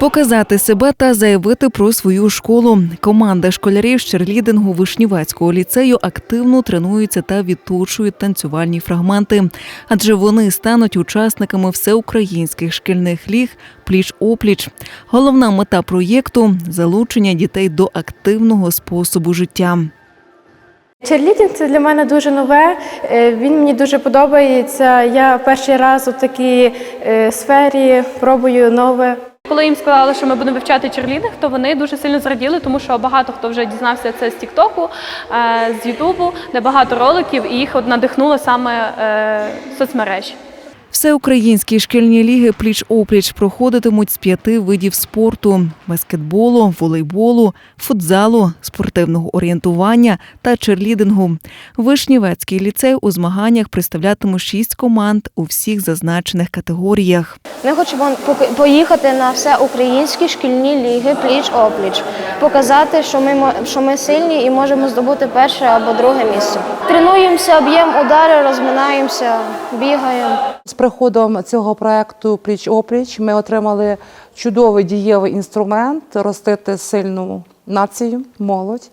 Показати себе та заявити про свою школу. Команда школярів з черлідингу Вишнівецького ліцею активно тренуються та відточують танцювальні фрагменти, адже вони стануть учасниками всеукраїнських шкільних ліг пліч-опліч. Головна мета проєкту залучення дітей до активного способу життя. Черлідінг це для мене дуже нове. е, Він мені дуже подобається. Я перший раз у такій е, сфері пробую нове. Коли їм сказали, що ми будемо вивчати черлідинг, то вони дуже сильно зраділи, тому що багато хто вже дізнався це з Тіктоку, е, з Ютубу, де багато роликів, і їх от надихнуло саме е, соцмереж. Всеукраїнські шкільні ліги пліч-опліч проходитимуть з п'яти видів спорту: баскетболу, волейболу, футзалу, спортивного орієнтування та черлідингу. Вишнівецький ліцей у змаганнях представлятиме шість команд у всіх зазначених категоріях. Ми хочемо поїхати на всеукраїнські шкільні ліги пліч-опліч, показати, що ми, що ми сильні і можемо здобути перше або друге місце. Тренуємося, б'ємо удари, розминаємося, бігаємо. З приходом цього проекту Пліч опліч ми отримали чудовий дієвий інструмент ростити сильну націю, молодь.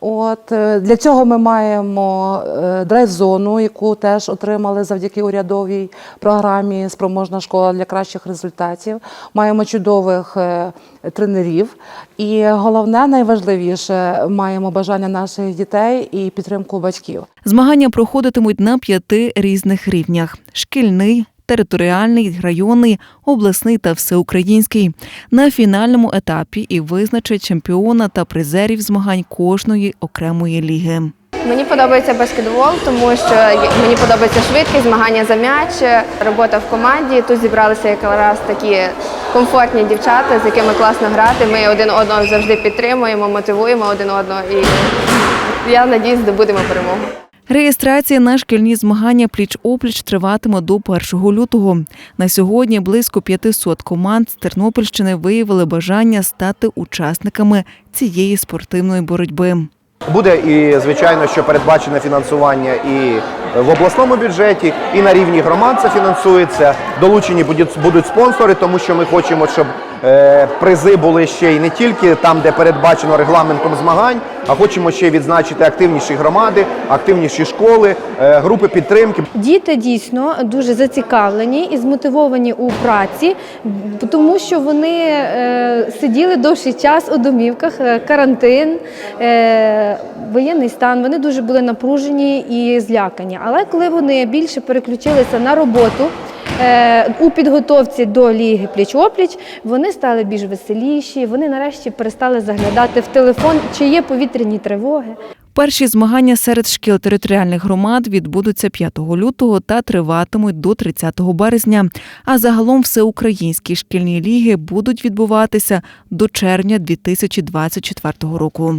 От е, для цього ми маємо е, драйв-зону, яку теж отримали завдяки урядовій програмі Спроможна школа для кращих результатів. Маємо чудових е, тренерів. І головне, найважливіше, маємо бажання наших дітей і підтримку батьків. Змагання проходитимуть на п'яти різних рівнях: шкільний. Територіальний, районний, обласний та всеукраїнський на фінальному етапі і визначать чемпіона та призерів змагань кожної окремої ліги. Мені подобається баскетбол, тому що мені подобається швидкість, змагання за м'яч, робота в команді. Тут зібралися якраз такі комфортні дівчата, з якими класно грати. Ми один одного завжди підтримуємо, мотивуємо один одного. І я надіюсь, здобудемо перемогу. Реєстрація на шкільні змагання пліч-опліч триватиме до 1 лютого. На сьогодні близько 500 команд з Тернопільщини виявили бажання стати учасниками цієї спортивної боротьби. Буде і звичайно, що передбачене фінансування і в обласному бюджеті, і на рівні громад це фінансується. Долучені будуть, спонсори, тому що ми хочемо, щоб е, призи були ще й не тільки там, де передбачено регламентом змагань, а хочемо ще відзначити активніші громади, активніші школи, е, групи підтримки. Діти дійсно дуже зацікавлені і змотивовані у праці, тому що вони е, сиділи довший час у домівках, е, карантин, воєнний стан. Вони дуже були напружені і злякані. Але коли вони більше переключилися на роботу. Е, У підготовці до ліги пліч-опліч вони стали більш веселіші. Вони нарешті перестали заглядати в телефон, чи є повітряні тривоги. Перші змагання серед шкіл територіальних громад відбудуться 5 лютого та триватимуть до 30 березня. А загалом всеукраїнські шкільні ліги будуть відбуватися до червня 2024 року.